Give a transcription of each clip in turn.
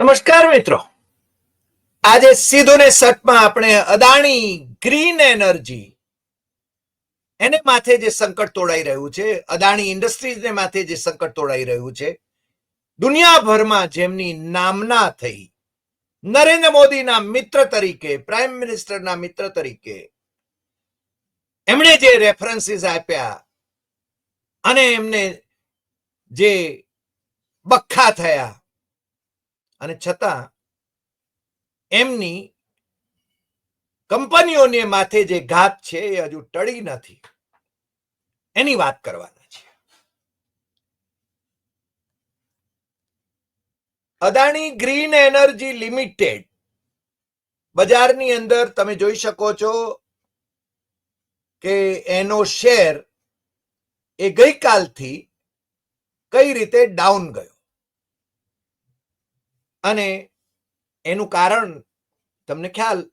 નમસ્કાર મિત્રો. આજે સીધું ને સટમાં આપણે અદાણી ગ્રીન એનર્જી એને માથે જે સંકટ તોડાઈ રહ્યું છે, અદાણી ઇન્ડસ્ટ્રીઝને માથે જે સંકટ તોડાઈ રહ્યું છે, દુનિયાભરમાં જેમની નામના થઈ, નરેન્દ્ર મોદીના મિત્ર તરીકે પ્રાઇમ મિનિસ્ટરના મિત્ર તરીકે, એમણે જે રેફરન્સીસ આપ્યા અને એમને જે બખ્ખા થયા અને છતાં એમની કંપનીઓને માથે જે ઘાત છે એ હજુ ટળી નથી. એની વાત કરવાના છે અદાણી ગ્રીન એનર્જી લિમિટેડ બજારની અંદર તમે જોઈ શકો છો કે એનો શેર એ ગઈકાલથી કઈ રીતે ડાઉન ગયો. અને એનું કારણ તમને ખ્યાલ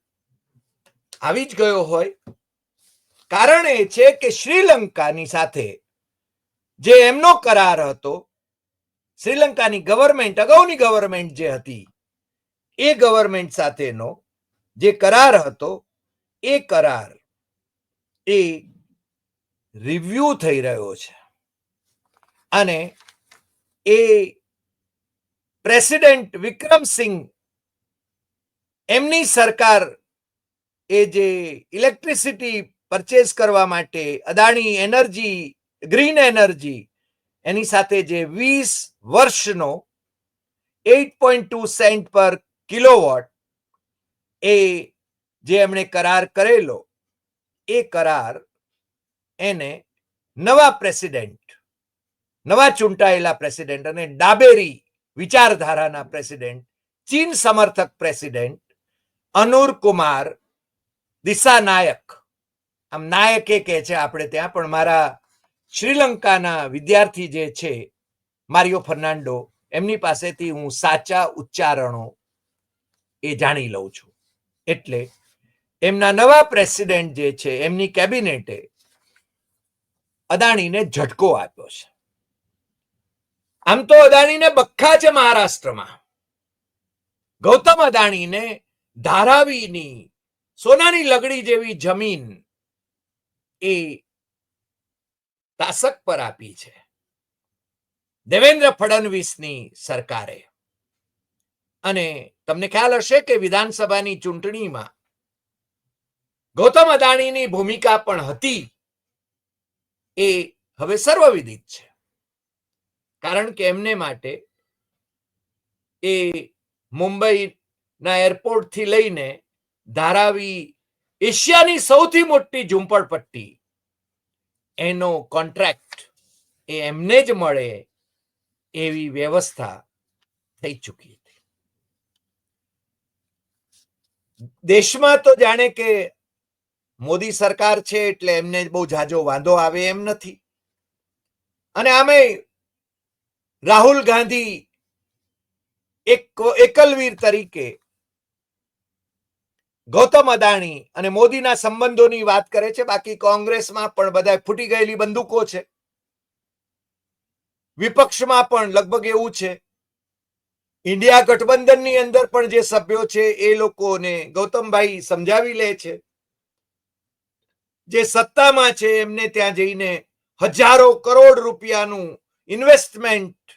આવી જ ગયો હોય. કારણ એ છે કે શ્રીલંકાની સાથે જે એમનો કરાર હતો, શ્રીલંકાની ગવર્મેન્ટ અગાઉની ગવર્મેન્ટ જે હતી, એ ગવર્મેન્ટ સાથેનો જે કરાર હતો, એ કરાર એ રિવ્યુ થઈ રહ્યો છે. અને એ પ્રેસિડેન્ટ વિક્રમસિંહ એમની સરકાર એ જે ઇલેક્ટ્રિસિટી પરચેસ કરવા માટે અદાણી એનર્જી ગ્રીન એનર્જી એની સાથે જે વીસ વર્ષનો એટ પોઈન્ટ ટુ સેન્ટ પર કિલોવોટ એ જે એમણે કરાર કરેલો, એ કરાર એને નવા પ્રેસિડેન્ટ નવા ચૂંટાયેલા પ્રેસિડેન્ટ અને ડાબેરી વિચારધારાના પ્રેસિડેન્ટ, ચીન સમર્થક પ્રેસિડેન્ટ, અનુર કુમાર દિશા નાયક આમ નાયકે કહે છે, આપણે ત્યાં પણ મારા શ્રીલંકાના વિદ્યાર્થી જે છે, મારિયો ફર્નાન્ડો, એમની પાસેથી હું સાચા ઉચ્ચારણો એ જાણી લઉં છું. એટલે એમના નવા પ્રેસિડેન્ટ જે છે, એમની કેબિનેટે અદાણીને ઝટકો આપ્યો છે. આમ તો અદાણીને બખ્ખા છે મહારાષ્ટ્રમાં. ગૌતમ અદાણીને ધારાવીની સોનાની લગડી જેવી જમીન એ તાસક પર આપી છે. દેવેન્દ્ર ફડણવીસની સરકારે. અને તમને ખ્યાલ હશે કે વિધાનસભાની ચૂંટણીમાં ગૌતમ અદાણીની ભૂમિકા પણ હતી. એ હવે સર્વવિદિત છે. કારણ કે એમને માટે એ મુંબઈના એરપોર્ટથી લઈને ધારાવી એશિયાની સૌથી મોટી ઝુંપડપટ્ટી, એનો કોન્ટ્રાક્ટ એ એમને જ મળે એવી વ્યવસ્થા થઈ ચૂકી હતી. દેશમાં તો જાણે કે મોદી સરકાર છે એટલે એમને બહુ જાજો વાંધો આવે એમ નથી. અને આમે રાહુલ ગાંધી એક એકલવીર તરીકે ગૌતમ અદાણી અને મોદીના સંબંધોની વાત કરે છે. બાકી કોંગ્રેસમાં પણ બધા ફૂટી ગયેલી બંદૂકો છે. વિપક્ષમાં પણ લગભગ એવું છે. ઇન્ડિયા ગઠબંધનની અંદર પણ જે સભ્યો છે એ લોકોને ગૌતમભાઈ સમજાવી લે છે. જે સત્તામાં છે એમને ત્યાં જઈને હજારો કરોડ રૂપિયાનું ઇન્વેસ્ટમેન્ટ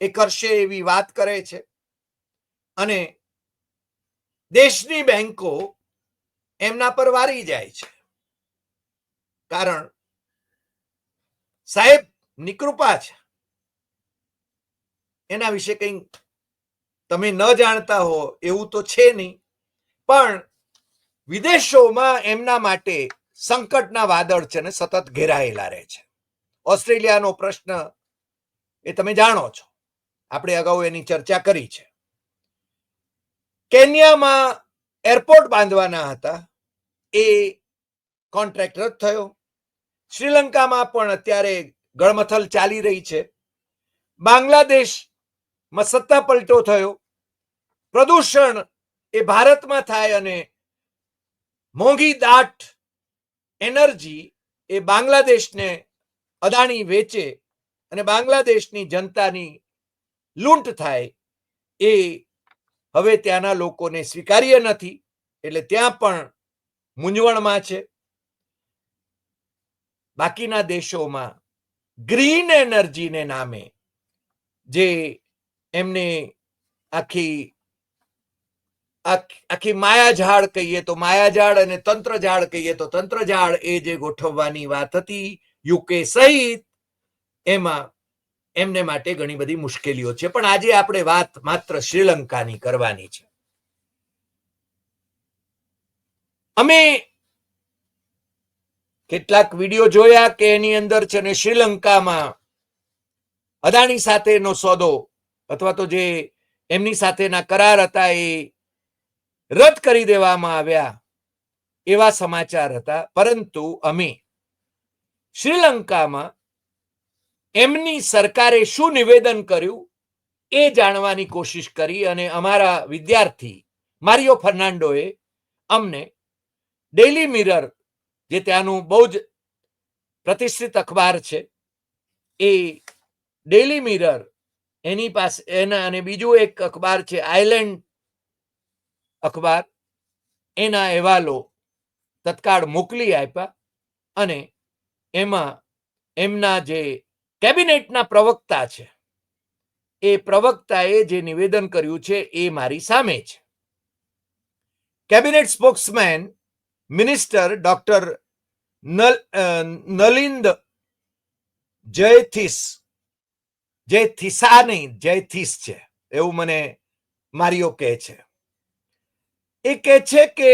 એ કરશે એવી વાત કરે છે. અને દેશની બેંકો એમના પર વારી જાય છે. કારણ સાહેબ નિકૃપા છે. એના વિશે કંઈ તમે ન જાણતા હો એવું તો છે નહીં. પણ વિદેશોમાં એમના માટે સંકટના વાદળ છે ને સતત ઘેરાયેલા રહે છે. ઓસ્ટ્રેલિયાનો પ્રશ્ન એ તમે જાણો છો. આપણે અગાઉ એની ચર્ચા કરી છે. કેન્યામાં એરપોર્ટ બાંધવાના હતા. એ કોન્ટ્રાક્ટ રદ થયો. શ્રીલંકામાં પણ અત્યારે ગળમથલ ચાલી રહી છે. બાંગ્લાદેશમાં સત્તા પલટો થયો. પ્રદૂષણ એ ભારતમાં થાય અને મોંઘી દાટ એનર્જી એ બાંગ્લાદેશને અદાણી વેચે અને બાંગ્લાદેશની જનતાની લૂંટ થાય એ હવે ત્યાંના લોકોને સ્વીકાર્ય નથી. એટલે ત્યાં પણ મૂંઝવણમાં છે. બાકીના દેશોમાં ગ્રીન એનર્જીને નામે જે એમને આખી આખી આખી માયાઝાડ કહીએ તો માયાઝાડ અને તંત્ર ઝાડ કહીએ તો તંત્ર ઝાડ એ જે ગોઠવવાની વાત હતી યુકે સહિત એમાં એમને માટે ઘણી બધી મુશ્કેલીઓ છે. પણ આજે આપણે વાત માત્ર શ્રીલંકાની કરવાની છે. અમે કેટલાક વીડિયો જોયા કે એની અંદર છે ને શ્રીલંકામાં અદાણી સાથેનો સોદો અથવા તો જે એમની સાથેના કરાર હતા એ રદ કરી દેવામાં આવ્યા એવા સમાચાર હતા. પરંતુ અમે શ્રીલંકામાં એમની સરકારે શું નિવેદન કર્યું એ જાણવાની કોશિશ કરી અને અમારા વિદ્યાર્થી મારિયો ફર્નાન્ડોએ અમને ડેલી મિરર, જે ત્યાંનું બહુ જ પ્રતિષ્ઠિત અખબાર છે, એ ડેલી મિરર, એની પાસે, એના અને બીજું એક અખબાર છે, આઇલેન્ડ અખબાર, એના અહેવાલો તત્કાળ મોકલી આપ્યા અને એમાં એમના જે કેબિનેટના પ્રવક્તા છે. એ પ્રવક્તાએ જે નિવેદન કર્યું છે એ મારી સામે છે. Cabinet spokesman minister doctor Nalinda Jayathissa Jayathissa નહીં જયથીસ છે, એવું મને મારીઓ કહે છે. એ કહે છે કે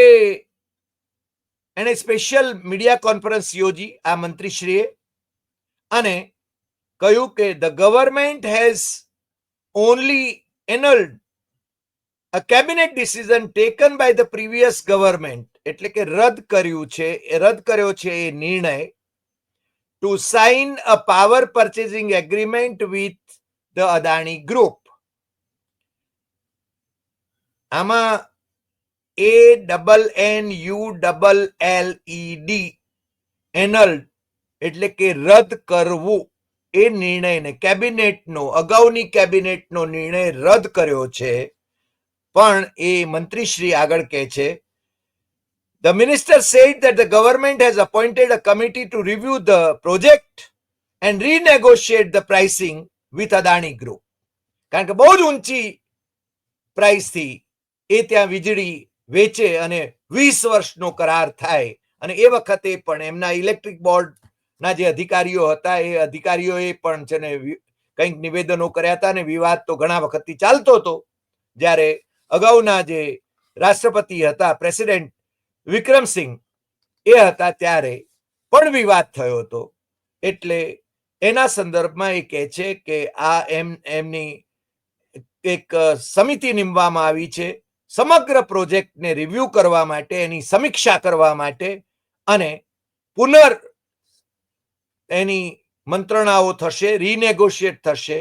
એણે સ્પેશિયલ મીડિયા કોન્ફરન્સ યોજી આ મંત્રીશ્રીએ અને કહ્યું કે the government has only annulled a cabinet decision taken by the previous government એટલે કે રદ કર્યું છે, એ રદ કર્યો છે એ નિર્ણય to sign a power purchasing agreement with the Adani group આમાં એ double N U double L E D annulled એટલે કે રદ કરવું. એ નિર્ણયને કેબિનેટનો અગાઉની કેબિનેટનો નિર્ણય રદ કર્યો છે પણ એ મંત્રીશ્રી આગળ કહે છે The minister said that the government has appointed a committee to review the project and renegotiate the pricing with Adani Group. કારણ કે બહુ જ ઊંચી પ્રાઇસથી એ ત્યાં વીજળી વેચે અને વીસ વર્ષનો કરાર થાય અને એ વખતે પણ એમના ઇલેક્ટ્રિક બોર્ડના જે અધિકારીઓ હતા, એ અધિકારીઓએ પણ છે ને કંઈક નિવેદનો કર્યા હતા અને વિવાદ તો ઘણા વખતથી ચાલતો હતો. જ્યારે અગાઉના જે રાષ્ટ્રપતિ હતા, પ્રેસિડેન્ટ વિક્રમસિંહ, એ હતા ત્યારે પણ વિવાદ થયો હતો. એટલે એના સંદર્ભમાં એ કહે છે કે આ એમ, એમની એક સમિતિ નીમવામાં આવી છે. સમગ્ર પ્રોજેક્ટને રિવ્યુ કરવા માટે, એની સમીક્ષા કરવા માટે અને પુનર એની મંત્રણાઓ થશે રીનેગોશિએટ થશે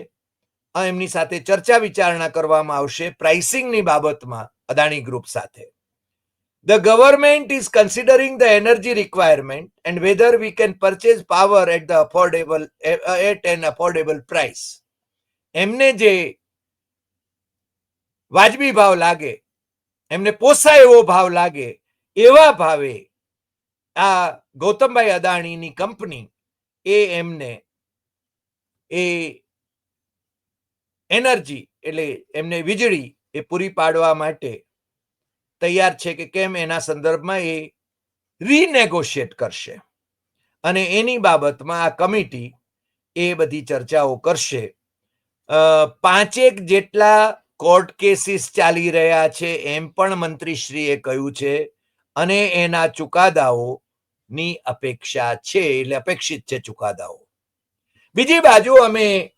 એમની સાથે ચર્ચા વિચારણા કરવામાં આવશે પ્રાઇસિંગની બાબતમાં અદાણી ગ્રુપ સાથે government is considering the energy requirement and whether we can purchase power at the affordable eh, at an affordable price. એમને જે વાજબી ભાવ લાગે એમને પોસાય એવો ભાવ લાગે એવા ભાવે આ ગૌતમભાઈ અદાણીની કંપની એ એમને એ એનર્જી એટલે એમને વીજળી એ પૂરી પાડવા માટે તૈયાર છે કે કેમ એના સંદર્ભમાં એ રીનેગોશિએટ કરશે. અને એની બાબતમાં આ કમિટી એ બધી ચર્ચાઓ કરશે. પાંચેક જેટલા કોર્ટ કેસીસ ચાલી રહ્યા છે એમ પણ મંત્રીશ્રીએ કહ્યું છે અને એના ચુકાદાઓની અપેક્ષા છે એટલે અપેક્ષિત છે ચુકાદાઓ. બીજી બાજુ અમે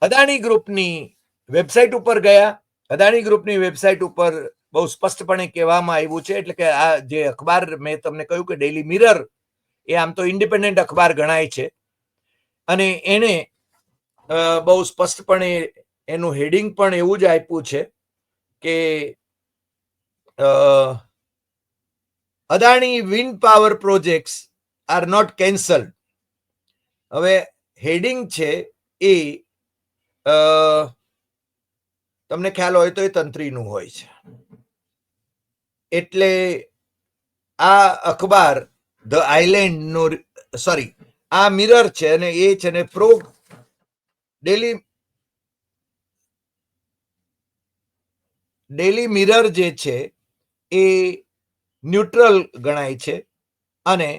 અદાણી ગ્રુપની વેબસાઇટ ઉપર ગયા. અદાણી ગ્રુપની વેબસાઇટ ઉપર બહુ સ્પષ્ટપણે કહેવામાં આવ્યું છે એટલે કે આ જે અખબાર મેં તમને કહ્યું કે ડેલી મિરર એ આમ તો ઇન્ડિપેન્ડન્ટ અખબાર ગણાય છે. અને અ, બહુ સ્પષ્ટપણે એનું હેડિંગ પણ એવું જ આપ્યું છે કે અ, Adani wind power projects are not cancelled હવે હેડિંગ છે એ તમને ખ્યાલ હોય તો એ તંત્રીનું હોય છે. એટલે આ અખબાર ધ આઇલેન્ડનું સોરી આ મિરર છે અને એ છે ને પ્રો ડેલી ડેલી મિરર જે છે એ ન્યુટ્રલ ગણાય છે અને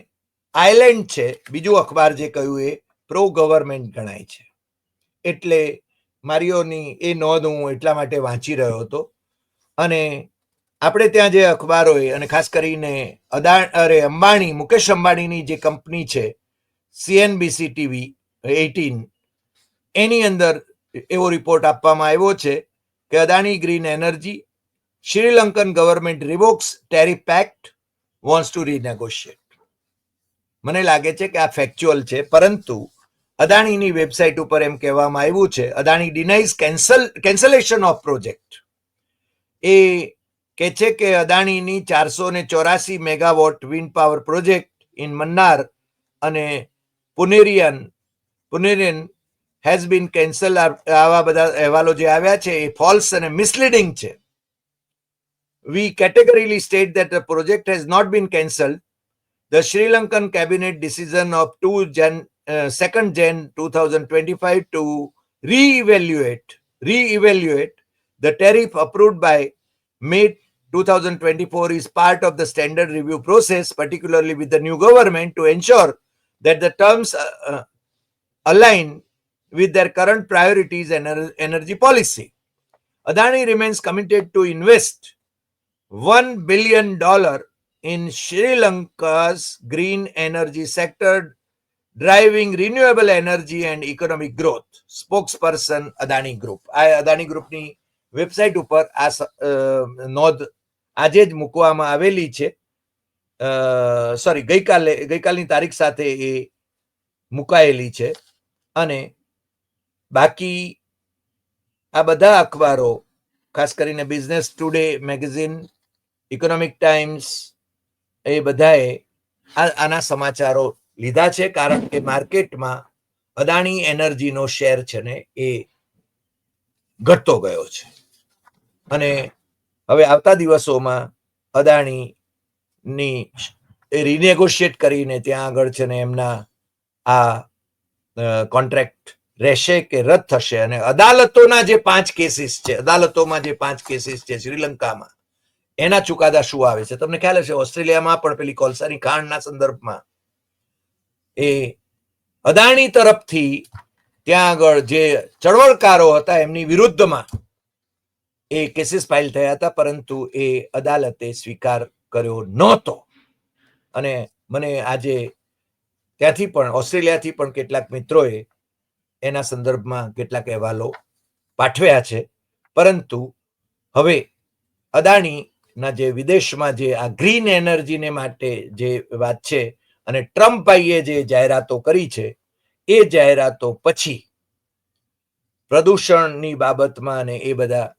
આઇલેન્ડ છે. બીજું અખબાર જે કહ્યું એ પ્રો ગવર્મેન્ટ ગણાય છે. એટલે મારીઓની એ નોંધ હું એટલા માટે વાંચી રહ્યો હતો. અને આપણે ત્યાં જે અખબારોએ અને ખાસ કરીને અદાણ અરે અંબાણી, મુકેશ અંબાણીની જે કંપની છે, સીએનબીસી ટીવી એટીન, એની અંદર એવો રિપોર્ટ આપવામાં આવ્યો છે કે Adani green energy Sri Lankan government revokes tariff pact, wants to renegotiate. મને લાગે છે કે આ ફેક્ચ્યુઅલ છે પરંતુ અદાણીની વેબસાઇટ ઉપર એમ કહેવામાં આવ્યું છે Adani denies cancel cancellation of project એ કે છે કે અદાણીની ચારસો ને ચોરાસી megawatt wind power project in Mannar અને પુનેરિયન પુનેરિયન હેઝ બીન કેન્સલ આવા બધા અહેવાલો જે આવ્યા છે એ ફોલ્સ અને મિસલીડિંગ છે. We categorically state that the project has not been cancelled. The Sri Lankan cabinet decision of 2 Jan, uh, 2nd Jan 2025 to re-evaluate, re-evaluate the tariff approved by May 2024 is part of the standard review process, particularly with the new government, to ensure that the terms uh, uh, align with their current priorities and energy policy. Adani remains committed to invest $1 billion in Sri Lanka's green energy sector, driving renewable energy and economic growth. Spokesperson Adani Group. આ અદાણી ગ્રુપની website ઉપર આ નોંધ આજે જ મૂકવામાં આવેલી છે સોરી ગઈકાલે ગઈકાલની તારીખ સાથે એ મુકાયેલી છે અને બાકી આ બધા અખબારો ખાસ કરીને Business Today magazine Economic Times એ બધાએ આના સમાચારો લીધા છે, કારણ કે માર્કેટમાં અદાણી એનર્જીનો શેર છે ને એ ઘટતો ગયો છે. અને હવે આવતા દિવસોમાં અદાણીની રિનેગોશિયેટ કરીને ત્યાં આગળ છે ને એમના આ કોન્ટ્રાક્ટ રહેશે કે રદ થશે અને અદાલતોના જે પાંચ કેસીસ છે, અદાલતોમાં જે પાંચ કેસીસ છે, શ્રીલંકામાં એના ચુકાદા શું આવે છે? તમને ખ્યાલ હશે, ઓસ્ટ્રેલિયામાં પણ પેલી કોલસાની કાંડના સંદર્ભમાં એ અદાણી તરફથી ત્યાં આગળ જે ચળવળકારો હતા એમની વિરુદ્ધમાં એ કેસીસ ફાઇલ થયા હતા, પરંતુ એ અદાલતે સ્વીકાર કર્યો નહોતો. અને મને આજે ત્યાંથી પણ, ઓસ્ટ્રેલિયાથી પણ કેટલાક મિત્રોએ એના સંદર્ભમાં કેટલાક અહેવાલો પાઠવ્યા છે. પરંતુ હવે અદાણીના જે વિદેશમાં જે આ ગ્રીન એનર્જીને માટે જે વાત છે અને ટ્રમ્પભાઈએ જે જાહેરાતો કરી છે, એ જાહેરાતો પછી પ્રદૂષણની બાબતમાં અને એ બધા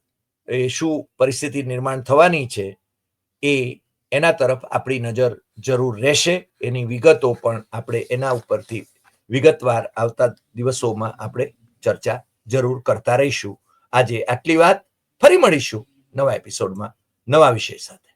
એ શું પરિસ્થિતિ નિર્માણ થવાની છે, એ એના તરફ આપણી નજર જરૂર રહેશે. એની વિગતો પણ આપણે એના ઉપરથી વિગતવાર આવતા દિવસોમાં આપણે ચર્ચા જરૂર કરતા રહીશું. આજે આટલી વાત. ફરી મળીશું નવા એપિસોડમાં નવા વિષય સાથે.